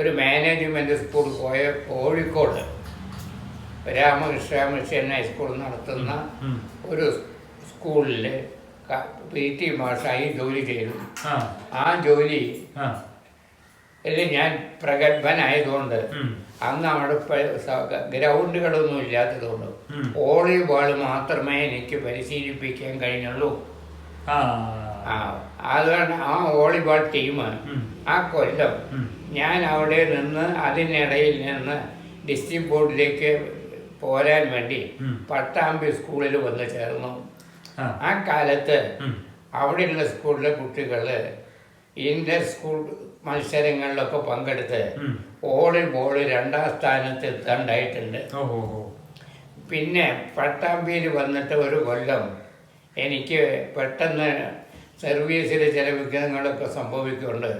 ഒരു management school പോയ Kozhikode Ramakrishna mission high school നടത്തുന്ന ഒരു സ്കൂളിൽ പി ടി മാഷായി ജോലി ചെയ്തു ആ ജോലി ഇതിൽ ഞാൻ പ്രഗത്ഭനായതുകൊണ്ട്. അന്ന് അവിടെ ഗ്രൗണ്ടുകളൊന്നും ഇല്ലാത്തതുകൊണ്ട്. വോളിബോൾ മാത്രമേ എനിക്ക് പരിശീലിപ്പിക്കാൻ കഴിഞ്ഞുള്ളൂ അതുകൊണ്ട് ആ വോളിബോൾ ടീം. ആ കൊല്ലം. ഞാൻ അവിടെ നിന്ന് അതിനിടയിൽ നിന്ന് ഡിസ്ട്രിക്ട് ബോർഡിലേക്ക് പോരാൻ വേണ്ടി. പട്ടാമ്പി സ്കൂളിൽ വന്ന് ചേർന്നു. ആ. കാലത്ത് അവിടെയുള്ള സ്കൂളിലെ കുട്ടികൾ ഇന്റർ സ്കൂൾ മത്സരങ്ങളിലൊക്കെ പങ്കെടുത്ത് ഓളിൽ ബോൾ രണ്ടാം സ്ഥാനത്ത് എത്താണ്ടായിട്ടുണ്ട്. പിന്നെ പട്ടാമ്പിയിൽ വന്നിട്ട് ഒരു കൊല്ലം എനിക്ക് പെട്ടെന്ന് സർവീസിൽ ചില വിഘ്നങ്ങളൊക്കെ സംഭവിക്കുന്നുണ്ട്.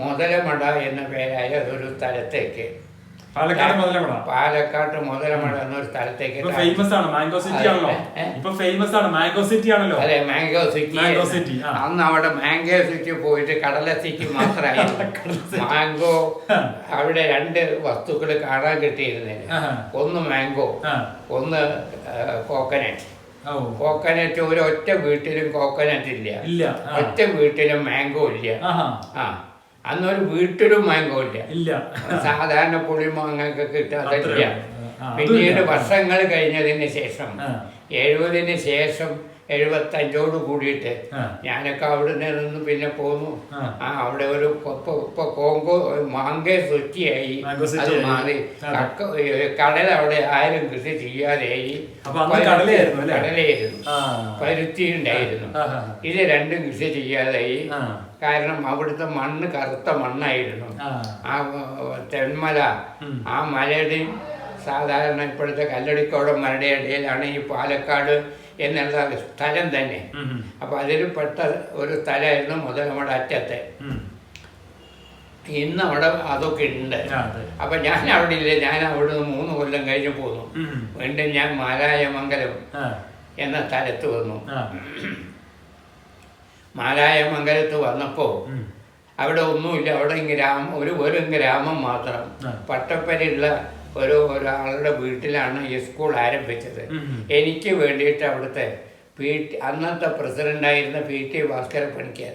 മുതലമട എന്ന പേരായ ഒരു സ്ഥലത്തേക്ക്. പാലക്കാട് മുതലമട. എന്നൊരു സ്ഥലത്തേക്ക് ഫേമസ് ആണ് മാംഗോ സിറ്റി ആണല്ലോ? ഇപ്പൊ ഫേമസ് ആണ് മാംഗോ സിറ്റി ആണല്ലോ. അതെ മാംഗോ സിറ്റി മാംഗോ സിറ്റി, അന്ന് അവിടെ മാംഗോ സിറ്റി പോയിട്ട് കടല സിറ്റി മാത്രമായിരുന്നു. മാംഗോ അവിടെ രണ്ട് വസ്തുക്കൾ കാണാൻ കിട്ടിയിരുന്നില്ല ഒന്ന് മാംഗോ ഒന്ന് കോക്കനട്ട് കോക്കനറ്റ് ഒരു ഒറ്റ വീട്ടിലും കോക്കനറ്റ് ഇല്ല. ഇല്ല. ഒറ്റ വീട്ടിലും മാംഗോ ഇല്ല. ആ. അന്നൊരു വീട്ടിലും മാംഗോ ഇല്ല. ഇല്ല. സാധാരണ പുളിമാങ്ങൊക്കെ കിട്ടാതില്ല പിന്നീട്. വർഷങ്ങൾ കഴിഞ്ഞതിന് ശേഷം. എഴുപതിന് ശേഷം എഴുപത്തഞ്ചോട് കൂടിയിട്ട്. ഞാനൊക്കെ അവിടെ നിന്ന് പിന്നെ പോന്നു. ആ. അവിടെ ഒരു ഇപ്പൊ കോങ്കോ മാങ്കേ സിറ്റി അത് മാറി. കടൽ അവിടെ ആരും കൃഷി ചെയ്യാതെയായി. കടലായിരുന്നു. പരുത്തി ഉണ്ടായിരുന്നു ഇത് രണ്ടും കൃഷി ചെയ്യാതെയായി. കാരണം അവിടുത്തെ മണ്ണ് കറുത്ത മണ്ണായിരുന്നു. ആ. ആ തെന്മല ആ മലയുടെയും സാധാരണ ഇപ്പോഴത്തെ കല്ലടിക്കോടം മരുടെ ഇടയിലാണ് ഈ പാലക്കാട് എന്നുള്ള സ്ഥലം തന്നെ. അപ്പൊ അതിൽ പെട്ട ഒരു സ്ഥലമായിരുന്നു നമ്മുടെ അറ്റത്തെ. ഇന്ന് അവിടെ അതൊക്കെ ഉണ്ട്. അപ്പൊ ഞാൻ അവിടെ ഇല്ല? ഞാൻ അവിടുന്ന് മൂന്ന് കൊല്ലം കഴിഞ്ഞു പോന്നു. വീണ്ടും ഞാൻ മാരായമംഗലം എന്ന സ്ഥലത്ത് വന്നു. മാലായമംഗലത്ത് മാരായമംഗലത്ത് വന്നപ്പോൾ അവിടെ ഒന്നുമില്ല. അവിടെ ഗ്രാമം ഒരു ഒരു ഗ്രാമം മാത്രം. ആ. ഒരു ഒരാളുടെ വീട്ടിലാണ് ഈ സ്കൂൾ ആരംഭിച്ചത്. എനിക്ക് വേണ്ടിയിട്ട് അവിടുത്തെ പി ടി അന്നത്തെ പ്രസിഡന്റായിരുന്ന പി ടി ഭാസ്കര പണിക്കർ.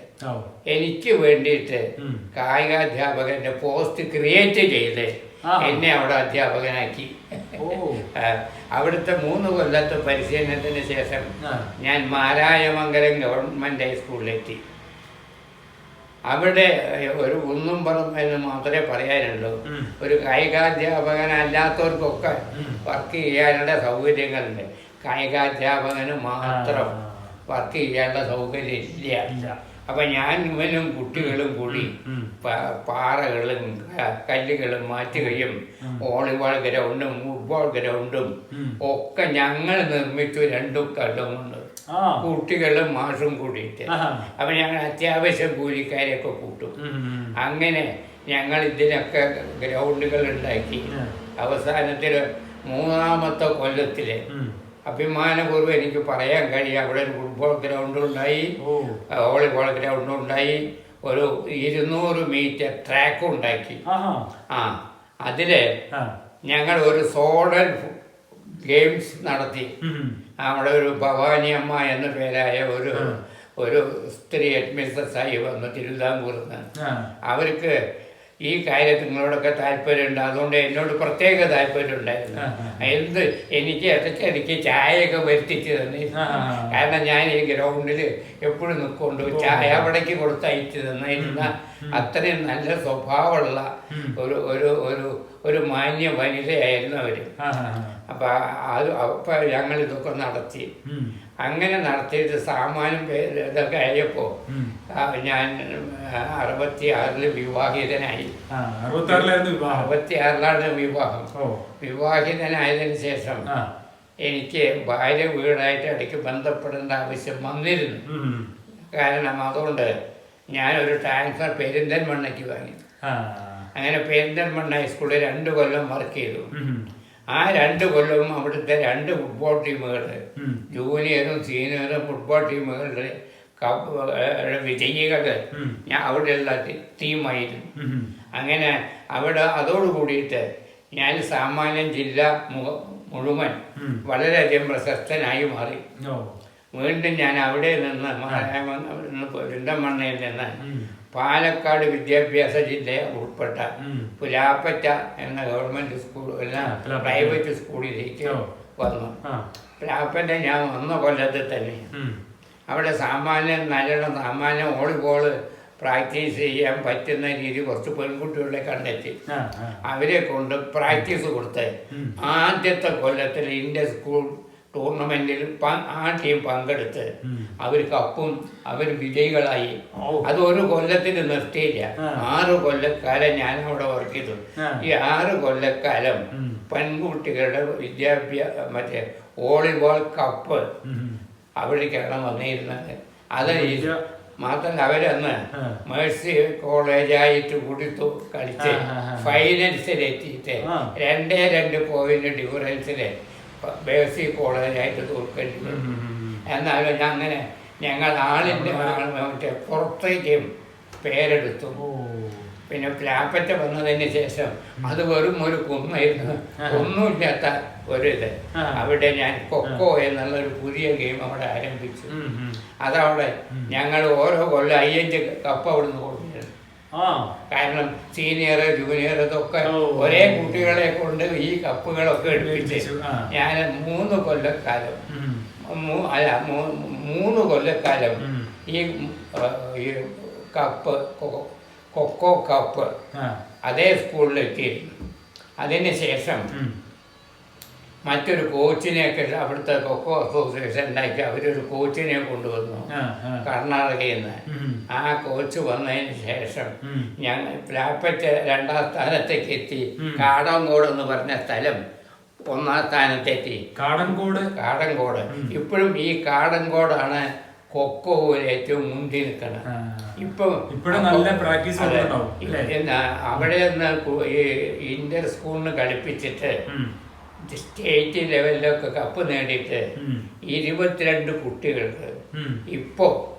എനിക്ക് വേണ്ടിയിട്ട്. കായികാധ്യാപകന്റെ പോസ്റ്റ് ക്രിയേറ്റ് ചെയ്ത് എന്നെ അവിടെ അധ്യാപകനാക്കി. അവിടുത്തെ മൂന്ന് കൊല്ലത്തെ പരിശീലനത്തിന് ശേഷം ഞാൻ മാരായമംഗലം ഗവൺമെന്റ് ഹൈസ്കൂളിലെത്തി. അവിടെ ഒരു കുന്നുംപുറം എന്ന് മാത്രമേ പറയാനുള്ളൂ ഒരു കായികാധ്യാപകനല്ലാത്തവർക്കൊക്കെ. വർക്ക് ചെയ്യാനുള്ള സൗകര്യങ്ങളുണ്ട് കായികാധ്യാപകന് മാത്രം. വർക്ക് ചെയ്യാനുള്ള സൗകര്യം ഇല്ല. അപ്പൊ ഞാൻ ഇവനും കുട്ടികളും കൂടി പാറകളും കല്ലുകളും മാറ്റുകയും വോളിബോൾ ഗ്രൗണ്ടും ഫുട്ബോൾ ഗ്രൗണ്ടും. ഒക്കെ ഞങ്ങൾ നിർമ്മിച്ചു രണ്ടും കൊണ്ട് ആ. കുട്ടികളും മാഷും കൂടിയിട്ട്. അപ്പം ഞങ്ങൾ അത്യാവശ്യം കൂലിക്കാരെയൊക്കെ കൂട്ടും. അങ്ങനെ ഞങ്ങൾ ഇതിനൊക്കെ ഗ്രൗണ്ടുകൾ ഉണ്ടാക്കി. അവസാനത്തിൽ മൂന്നാമത്തെ കൊല്ലത്തിൽ. അഭിമാനപൂർവം എനിക്ക് പറയാൻ കഴിയും. അവിടെ ഒരു ഫുട്ബോൾ ഗ്രൗണ്ടും ഉണ്ടായി. വോളിബോൾ ഗ്രൗണ്ടും ഉണ്ടായി. ഒരു ഇരുന്നൂറ് മീറ്റർ ട്രാക്കും ഉണ്ടാക്കി. ആ. അതിൽ ഞങ്ങൾ ഒരു സോഡൽ ഗെയിംസ് നടത്തി. അവിടെ ഒരു ഭവാനി അമ്മ എന്ന പേരായ ഒരു ഒരു സ്ത്രീ ഹെഡ്മിസ്ട്രസ്സായി വന്നു തിരുവിതാംകൂറിൽ നിന്ന് അവർക്ക് ഈ കാര്യത്തിൽ നിങ്ങളോടൊക്കെ താല്പര്യമുണ്ട്. അതുകൊണ്ട് എന്നോട് പ്രത്യേക താല്പര്യം ഉണ്ടായിരുന്നു. എന്ത് എനിക്ക് അതൊക്കെ എനിക്ക് ചായയൊക്കെ വരുത്തിച്ച് തന്നെ. കാരണം ഞാൻ ഈ ഗ്രൗണ്ടിൽ എപ്പോഴും നിൽക്കൊണ്ട് ചായ അവിടേക്ക് കൊടുത്തയച്ച് തന്നിരുന്ന അത്രയും നല്ല സ്വഭാവമുള്ള ഒരു ഒരു ഒരു ഒരു മാന്യ വനിതയായിരുന്നു അവർ. അപ്പൊ അത് അപ്പൊ ഞങ്ങൾ ഇതൊക്കെ നടത്തി അങ്ങനെ നടത്തിയിട്ട് സാമാനം ഇതൊക്കെ ആയപ്പോ ഞാൻ അറുപത്തി ആറിൽ വിവാഹിതനായി. അറുപത്തി ആറിലാണ് വിവാഹം? വിവാഹിതനായതിനു ശേഷം എനിക്ക് ഭാര്യ വീടായിട്ട് ഇടയ്ക്ക് ബന്ധപ്പെടേണ്ട ആവശ്യം വന്നിരുന്നു. കാരണം അതുകൊണ്ട് ഞാനൊരു ട്രാൻസ്ഫർ പെരിന്തൽമണ്ണയ്ക്ക് വാങ്ങി. അങ്ങനെ പെരിന്തൽമണ്ണ ഹൈസ്കൂളിൽ രണ്ട് കൊല്ലം വർക്ക് ചെയ്തു. ആ രണ്ട് കൊല്ലവും അവിടുത്തെ രണ്ട് ഫുട്ബോൾ ടീമുകൾ ജൂനിയറും സീനിയറും ഫുട്ബോൾ ടീമുകളുടെ വിജയികൾ. ഞാൻ അവിടെയുള്ള ടീമായിരുന്നു അങ്ങനെ അവിടെ അതോട് കൂടിയിട്ട് ഞാൻ സാമാന്യം ജില്ല മുഴുവൻ. വളരെയധികം പ്രശസ്തനായി മാറി. വീണ്ടും ഞാൻ അവിടെ നിന്ന് അവിടെ നിന്ന് പെരിന്തമണ്ണയിൽ നിന്ന് പാലക്കാട് വിദ്യാഭ്യാസ ജില്ലയെ ഉൾപ്പെട്ട പുലാപ്പറ്റ എന്ന ഗവൺമെന്റ് സ്കൂൾ പ്രൈവറ്റ് സ്കൂളിലേക്ക്. വന്നു. പുലാപ്പറ്റ ഞാൻ വന്ന കൊല്ലത്തിൽ തന്നെ. അവിടെ സാമാന്യം നല്ലോണം സാമാന്യം വോളിബോൾ പ്രാക്ടീസ് ചെയ്യാൻ പറ്റുന്ന രീതി കുറച്ച് പെൺകുട്ടികളെ കണ്ടെത്തി. അവരെ കൊണ്ട് പ്രാക്ടീസ് കൊടുത്ത്. ആദ്യത്തെ കൊല്ലത്തിൽ ഇന്ത്യ സ്കൂൾ ടൂർണമെന്റിൽ ആ ടീം പങ്കെടുത്ത്. അവർ കപ്പും അവർ വിജയികളായി. അത് ഒരു കൊല്ലത്തിന് നിർത്തിയില്ല ആറ് കൊല്ലക്കാലം ഞാൻ അവിടെ വർക്ക് ചെയ്തു ഈ ആറ് കൊല്ലക്കാലം. പെൺകുട്ടികളുടെ വിദ്യാഭ്യാസ മറ്റേ വോളിബോൾ കപ്പ് അവർ അവിടേക്കാണ് വന്നിരുന്നത് അത് മാത്രല്ല മാത്രമല്ല അവരന്ന്. മേഴ്സി കോളേജായിട്ട് കൊടുത്തു കളിച്ച്. ഫൈനൽസിലെത്തിയിട്ട് രണ്ടേ രണ്ട് പോയിന്റ് ഡിഫറൻസിൽ മേഴ്സി കോളേജായിട്ട് തോൽക്കേണ്ടി. എന്നാലും ഞാൻ അങ്ങനെ ഞങ്ങൾ ആളിന്റെ മറ്റേ പുറത്തേക്കും പേരെടുത്തു. പിന്നെ പ്ലാപ്പറ്റ വന്നതിന് ശേഷം അത് വെറും ഒരു കുന്നായിരുന്നു. ഒന്നുമില്ലാത്ത ഒരു ഇത് അവിടെ ഞാൻ കൊക്കോ എന്നുള്ളൊരു പുതിയ ഗെയിം അവിടെ ആരംഭിച്ചു. അതവിടെ ഞങ്ങൾ ഓരോ കൊല്ലം അയ്യഞ്ച് കപ്പ് അവിടുന്ന് കാരണം സീനിയർ ജൂനിയർ ഇതൊക്കെ. ഒരേ കുട്ടികളെ കൊണ്ട് ഈ കപ്പുകളൊക്കെ എടുപ്പിച്ച്. ഞാൻ മൂന്ന് കൊല്ലക്കാലം അല്ല മൂന്ന് കൊല്ലക്കാലം. ഈ കപ്പ് കൊക്കോ കപ്പ് അതേ സ്കൂളിലെത്തിയിരുന്നു അതിന് ശേഷം. മറ്റൊരു കോച്ചിനെയൊക്കെ അവിടുത്തെ കൊക്കോ അസോസിയേഷൻ ഉണ്ടാക്കി അവരൊരു കോച്ചിനെ കൊണ്ടുവന്നു. കർണാടകയിൽ നിന്ന്. ആ കോച്ച് വന്നതിന് ശേഷം. ഞങ്ങൾ പ്ലാപ്പറ്റ് രണ്ടാം സ്ഥാനത്തേക്ക് എത്തി. കാടങ്കോട് എന്ന് പറഞ്ഞ സ്ഥലം ഒന്നാം സ്ഥാനത്തെത്തി കാടൻകോട് കാടങ്കോട്? ഇപ്പോഴും ഈ കാടങ്കോടാണ് കൊക്കോയിൽ ഏറ്റവും മുന്തി നിൽക്കുന്നത്. ഇപ്പൊ ഇപ്പം ഇപ്പോഴും നല്ല പ്രാക്ടീസ്? അവിടെ നിന്ന് ഇന്റർ സ്കൂളിന് കളിപ്പിച്ചിട്ട്. State ലെവലിലൊക്കെ cup നേടിയിട്ട്. ഇരുപത്തിരണ്ട് കുട്ടികൾക്ക് ഇപ്പോ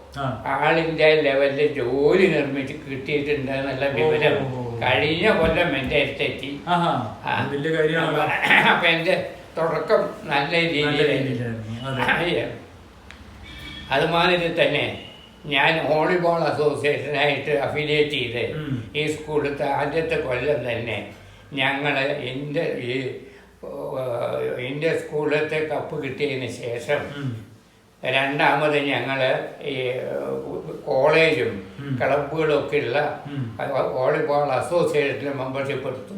ആളിന്റെ ആൾ ഇന്ത്യ ലെവലിൽ ജോലി നിർമ്മിച്ച് കിട്ടിയിട്ടുണ്ട് എന്നുള്ള വിവരം. കഴിഞ്ഞ കൊല്ലം എന്റെ അടുത്തെത്തി. അപ്പൊ എന്റെ തുടക്കം നല്ല രീതിയിൽ രീതിയിലായിരുന്നു. അതുമാതിരി തന്നെ ഞാൻ വോളിബോൾ അസോസിയേഷനായിട്ട് അഫിലിയേറ്റ് ചെയ്ത് ഈ സ്കൂളിലത്തെ ആദ്യത്തെ കൊല്ലം തന്നെ ഞങ്ങൾ എന്റെ ഈ എന്റെ സ്കൂളിലത്തെ കപ്പ് കിട്ടിയതിന് ശേഷം. രണ്ടാമത് ഞങ്ങൾ ഈ കോളേജും ഉം. ക്ലബുകളും ഒക്കെ ഉള്ള. വോളിബോൾ അസോസിയേഷനിൽ മെമ്പർഷിപ്പ് എടുത്തു.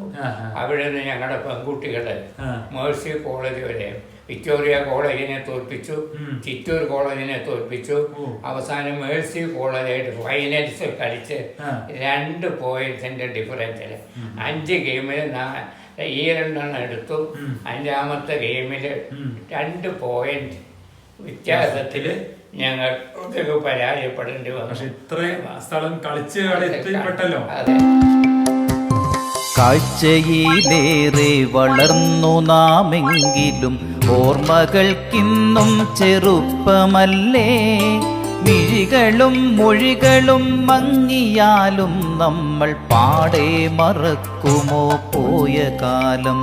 അവിടെ നിന്ന് ഞങ്ങളുടെ പെൺകുട്ടികളെ ആ. മേഴ്സി കോളേജ് വരെ വിക്ടോറിയ കോളേജിനെ തോൽപ്പിച്ചു. ചിറ്റൂർ കോളേജിനെ തോൽപ്പിച്ചു. അവസാനം മേഴ്സി കോളേജായിട്ട് ഫൈനൽസ് കളിച്ച്. രണ്ട് പോയിന്റ്സിന്റെ ഡിഫറൻസിൽ അഞ്ച് ഗെയിമിൽ ഈ രണ്ടെണ്ണം എടുത്തു. അഞ്ചാമത്തെ ഗെയിമിൽ. രണ്ട് പോയിന്റ് വ്യത്യാസത്തിൽ ഞങ്ങൾ പരാജയപ്പെടേണ്ടി പക്ഷെ വന്നു ഇത്രയും സ്ഥലം കളിച്ച് അവിടെ പെട്ടല്ലോ അതെ കാഴ്ചയിലേറെ വളർന്നു നാമെങ്കിലും ഓർമ്മകൾക്കിന്നും ചെറുപ്പമല്ലേ. മിഴികളും മൊഴികളും മങ്ങിയാലും നമ്മൾ പാടെ മറക്കുമോ പോയ കാലം.